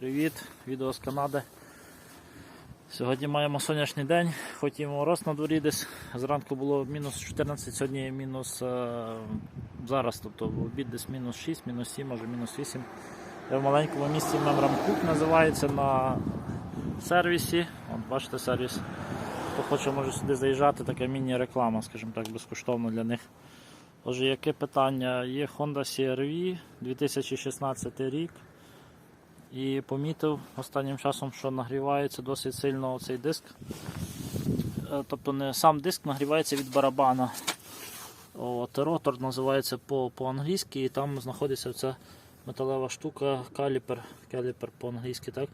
Привіт, відео з Канади. Сьогодні маємо сонячний день, хоч і мороз на дворі десь. Зранку було мінус 14, сьогодні мінус е, зараз, тобто в обід десь мінус 6, мінус 7, може мінус 8. Я в маленькому місті Мемрамкук називається на сервісі. От, бачите сервіс. Хто хоче, може сюди заїжджати, така міні-реклама, скажімо так, безкоштовно для них. Отже, яке питання? Є Honda CR-V 2016 рік. І помітив останнім часом, що нагрівається досить сильно цей диск. Е, Тобто не сам диск нагрівається від барабана. От, ротор називається по- по-англійськи, і там знаходиться ця металева штука, каліпер, каліпер по-англійськи. так?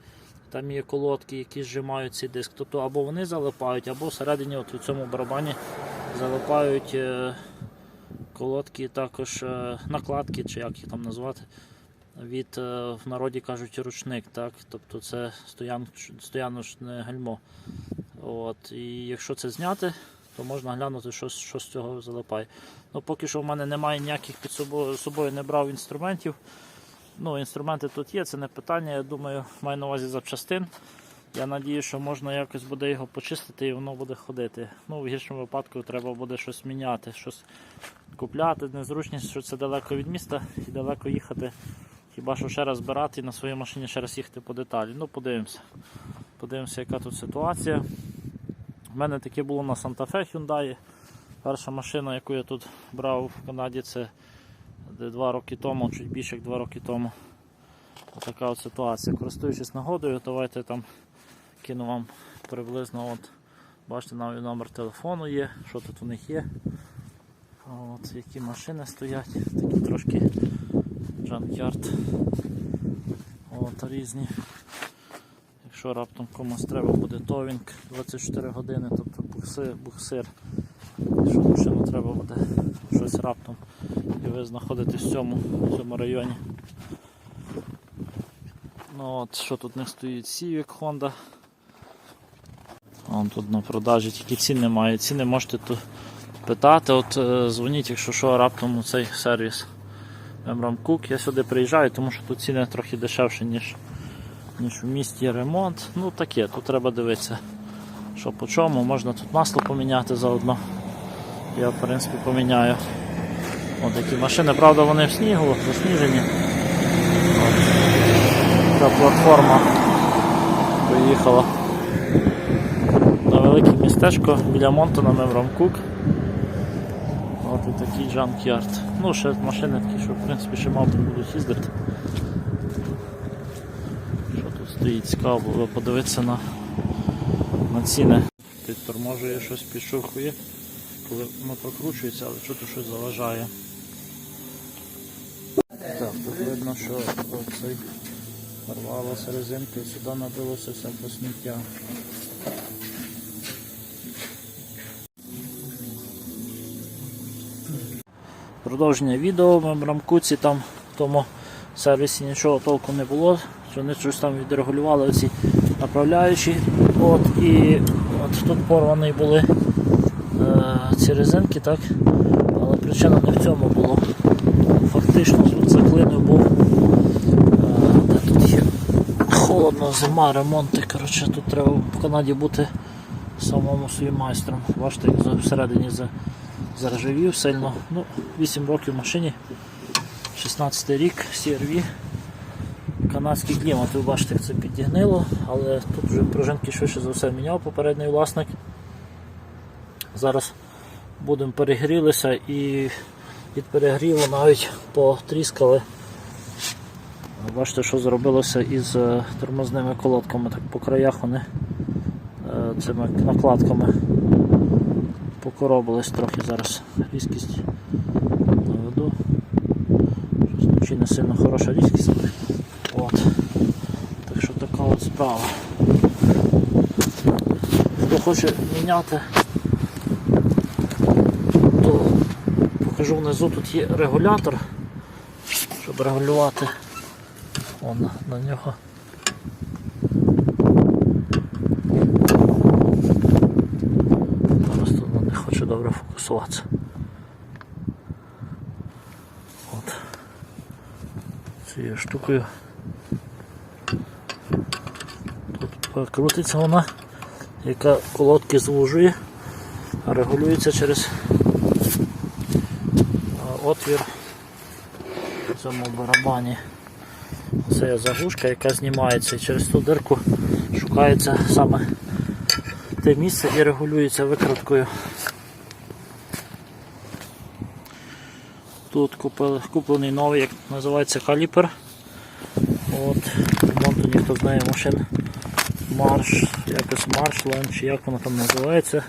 Там є колодки, які зжимають цей диск. Тобто або вони залипають, або всередині от у цьому барабані залипають е, колодки, також е, накладки, чи як їх там назвати від е, в народі кажуть ручник, так? тобто це стоян, стояночне гальмо. От. І якщо це зняти, то можна глянути, що, що з цього залипає. Ну, поки що в мене немає ніяких під собою, собою не брав інструментів. Ну, інструменти тут є, це не питання. Я думаю, маю на увазі запчастин. Я надію, що можна якось буде його почистити і воно буде ходити. Ну, в гіршому випадку треба буде щось міняти, щось купляти. Незручність, що це далеко від міста і далеко їхати. Хіба що ще раз збирати і на своїй машині ще раз їхати по деталі. Ну, подивимося. Подивимося, яка тут ситуація. У мене таке було на Fe Hyundai. Перша машина, яку я тут брав в Канаді, це два роки тому, чуть більше як два роки тому. Така от ситуація. Користуючись нагодою, давайте там кину вам приблизно. От, бачите, навіть номер телефону є, що тут у них є. От, які машини стоять, такі трошки джанкярд. От, різні. Якщо раптом комусь треба буде товінг 24 години, тобто буксир. Якщо машину треба буде щось раптом і ви знаходитесь в цьому, в цьому районі. Ну от, Що тут не стоїть? Civic Honda. Вон тут на продажі тільки ціни немає. Ціни можете тут питати. От е, дзвоніть, якщо що, раптом у цей сервіс. Емрам Кук. Я сюди приїжджаю, тому що тут ціни трохи дешевші, ніж, ніж в місті ремонт. Ну таке, тут треба дивитися, що по чому. Можна тут масло поміняти заодно. Я в принципі поміняю. От такі машини, правда, вони в снігу, засніжені. Така платформа поїхала на велике містечко біля Монтона Мемрам Кук. От такий джанк-ярд. Ну, ще машини такі, що в принципі ще мав будуть їздити. Що тут стоїть? Цікаво було подивитися на, на ціни. Підторможує щось підшурхує, коли воно прокручується, але тут щось заважає. Так, тут видно, що порвалася резинка і сюди набилося всяке сміття. Продовження відео в рамкуці там в тому сервісі нічого толку не було, вони щось там відрегулювали оці направляючі. От, і от тут порвані були е, ці резинки, так? але причина не в цьому було. Фактично тут заклинив був. Е, тут є холодно, зима, ремонти. Коротше, тут треба в Канаді бути самому своїм майстром. Бачите, як всередині за- заржавів сильно. Ну, 8 років в машині, 16 рік, CRV. Канадський клімат, ви бачите, як це підігнило, але тут вже пружинки швидше за все міняв попередній власник. Зараз будемо перегрілися і від перегріву навіть потріскали. Бачите, що зробилося із е, тормозними колодками, так по краях вони е, цими накладками покоробились трохи зараз. Різкість наведу. Щось не сильно хороша різкість. От. Так що така от справа. Хто хоче міняти, то покажу внизу, тут є регулятор, щоб регулювати Вон, на нього. Просто воно не хоче добре фокусуватися. От. Цією штукою Тут Крутиться вона, яка колодки звужує, регулюється через отвір в цьому барабані. Це заглушка, яка знімається і через ту дирку шукається саме те місце і регулюється викруткою. Тут куплений новий, як називається каліпер. От, ремонту ніхто знає машин. Марш, якось Маршлайн, чи як воно там називається.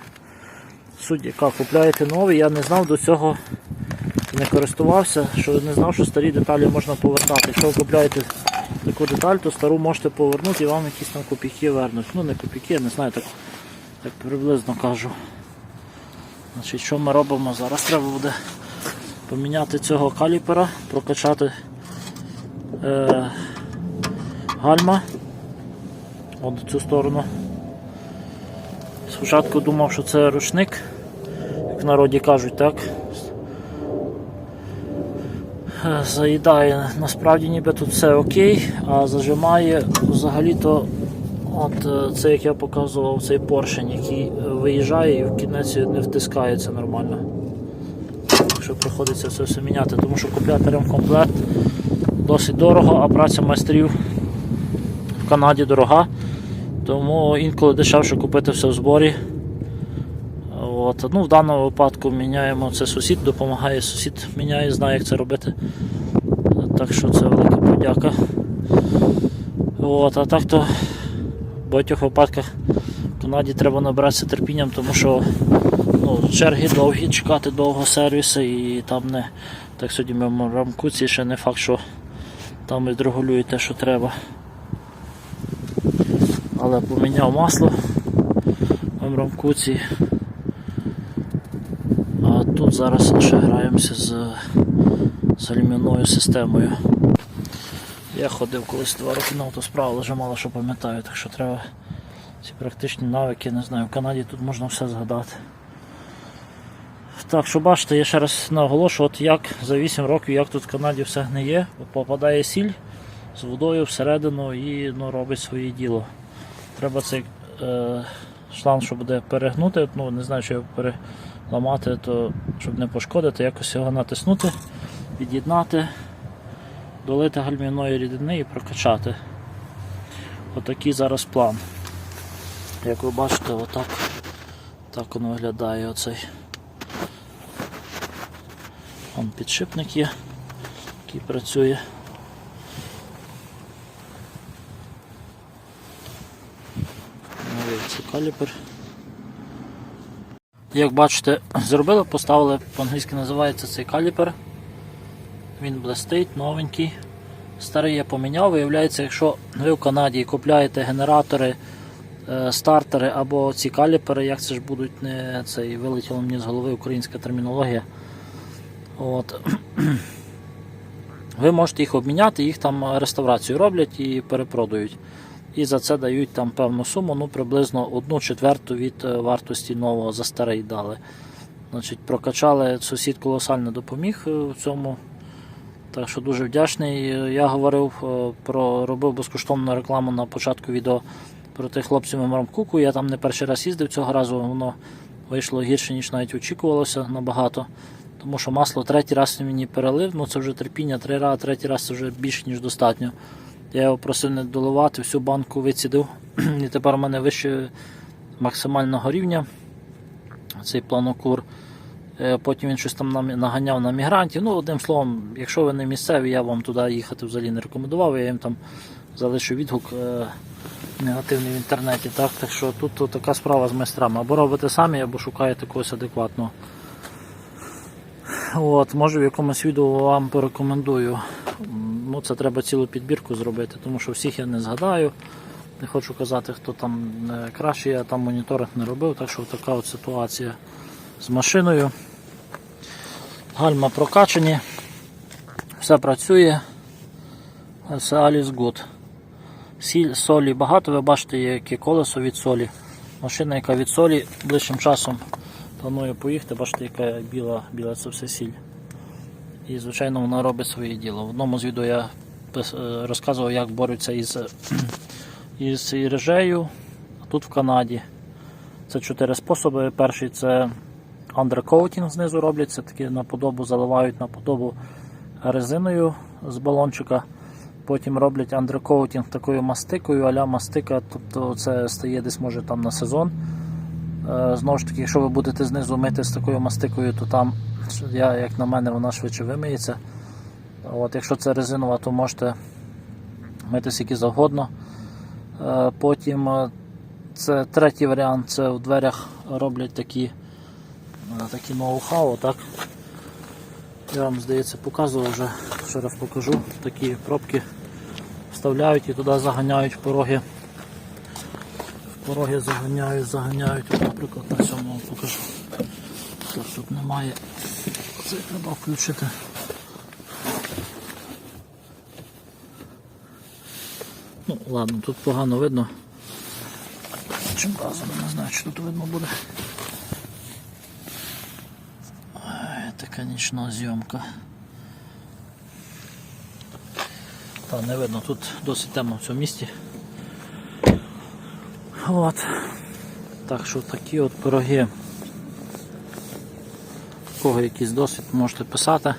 Суть яка купляєте новий, я не знав до цього, не користувався, що не знав, що старі деталі можна повертати. Якщо ви купляєте таку деталь, то стару можете повернути і вам якісь там копійки вернуть. Ну не копійки, я не знаю, так, так приблизно кажу. Значить, Що ми робимо? Зараз треба буде поміняти цього каліпера, прокачати е, гальма от цю сторону. Спочатку думав, що це ручник, як в народі кажуть, так. Е, Заїдає, насправді ніби тут все окей, а зажимає взагалі-то от е, це як я показував, цей поршень, який виїжджає і в кінець не втискається нормально. Так що приходиться це все міняти, тому що купляти ремкомплект досить дорого, а праця майстрів в Канаді дорога. Тому інколи дешевше купити все в зборі. От. Ну, В даному випадку міняємо це сусід, допомагає сусід міняє, знає, як це робити. Так що це велика подяка. От. А так то в багатьох випадках в Канаді треба набиратися терпінням, тому що ну, черги довгі, чекати довго сервіси і там не так сьогодні ми в рамкуці ще не факт, що там відрегулюють те, що треба. Але поміняв масло в рамкуці. А тут зараз ще граємося з, з алюміною системою. Я ходив колись два роки на автосправу, але вже мало що пам'ятаю, так що треба ці практичні навики, не знаю, в Канаді тут можна все згадати. Так що бачите, я ще раз наголошую, от як за 8 років, як тут в Канаді все гниє, попадає сіль з водою всередину і ну, робить своє діло. Треба цей е, шланг, що буде перегнути, ну не знаю, що його переламати, то щоб не пошкодити, якось його натиснути, від'єднати, долити гальмівної рідини і прокачати. Отакий зараз план. Як ви бачите, отак так воно виглядає оцей. Вон підшипник є, який працює. Це каліпер. Як бачите, зробили, поставили, по-англійськи називається цей каліпер. Він блистить, новенький. Старий я поміняв. Виявляється, якщо ви в Канаді купляєте генератори, е, стартери або ці каліпери, як це ж будуть не цей вилетіло мені з голови українська термінологія. От. Ви можете їх обміняти, їх там реставрацію роблять і перепродають. І за це дають там певну суму, ну приблизно одну четверту від е, вартості нового за старий дали. Значить, Прокачали, сусід колосально допоміг е, в цьому. Так що дуже вдячний. Е, Я говорив про робив безкоштовну рекламу на початку відео про тих хлопців в Мрамкуку. Я там не перший раз їздив цього разу, воно вийшло гірше, ніж навіть очікувалося набагато. Тому що масло третій раз мені перелив, ну це вже терпіння, три рази, третій раз це вже більше, ніж достатньо. Я його просив не доливати, всю банку вицідив. І тепер у мене вище максимального рівня цей планокур. Е, Потім він щось там наганяв на мігрантів. Ну, одним словом, якщо ви не місцеві, я вам туди їхати взагалі не рекомендував. Я їм там залишу відгук е, негативний в інтернеті. Так, так що тут така справа з майстрами. Або робите самі, або шукаєте когось адекватного. От, може в якомусь відео вам порекомендую. Ну, це треба цілу підбірку зробити, тому що всіх я не згадаю. Не хочу казати, хто там е, краще, я там моніторинг не робив, так що така от ситуація з машиною. Гальма прокачані, все працює, все good. Сіль, солі багато, ви бачите, яке колесо від солі. Машина, яка від солі, ближчим часом планую поїхати, бачите, яка біла, біла це все сіль. І, звичайно, вона робить своє діло. В одному з відео я е, розказував, як борються із, із іржею, тут в Канаді. Це чотири способи. Перший це андеркоутінг знизу роблять, це таки на подобу заливають на подобу резиною з балончика. Потім роблять андеркоутінг такою мастикою, аля мастика, тобто це стає десь може там на сезон. Е, Знову ж таки, якщо ви будете знизу мити з такою мастикою, то там, як на мене, вона швидше вимиється. От, якщо це резинова, то можете мити скільки завгодно. Е, Потім е, це третій варіант, це в дверях роблять такі, такі ноу-хау, так? Я вам, здається, показував вже, ще раз покажу. Такі пробки вставляють і туди заганяють пороги. Пороги заганяють, заганяють. От, наприклад, на цьому вам покажу. Так, тут немає. Це треба включити. Ну, ладно, тут погано видно. Чим разом, не знаю, чи тут видно буде. Ой, така нічна зйомка. Та не видно, тут досить темно в цьому місті. От. Так що такі от пироги. У кого якийсь досвід, можете писати.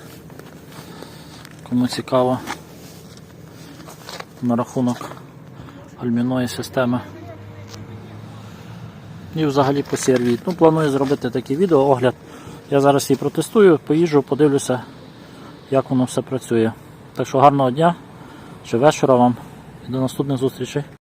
Кому цікаво на рахунок гальмівної системи. І взагалі по серві. Ну, планую зробити такий відео, огляд. Я зараз її протестую, поїжджу, подивлюся, як воно все працює. Так що гарного дня, чи вечора вам і до наступних зустрічей.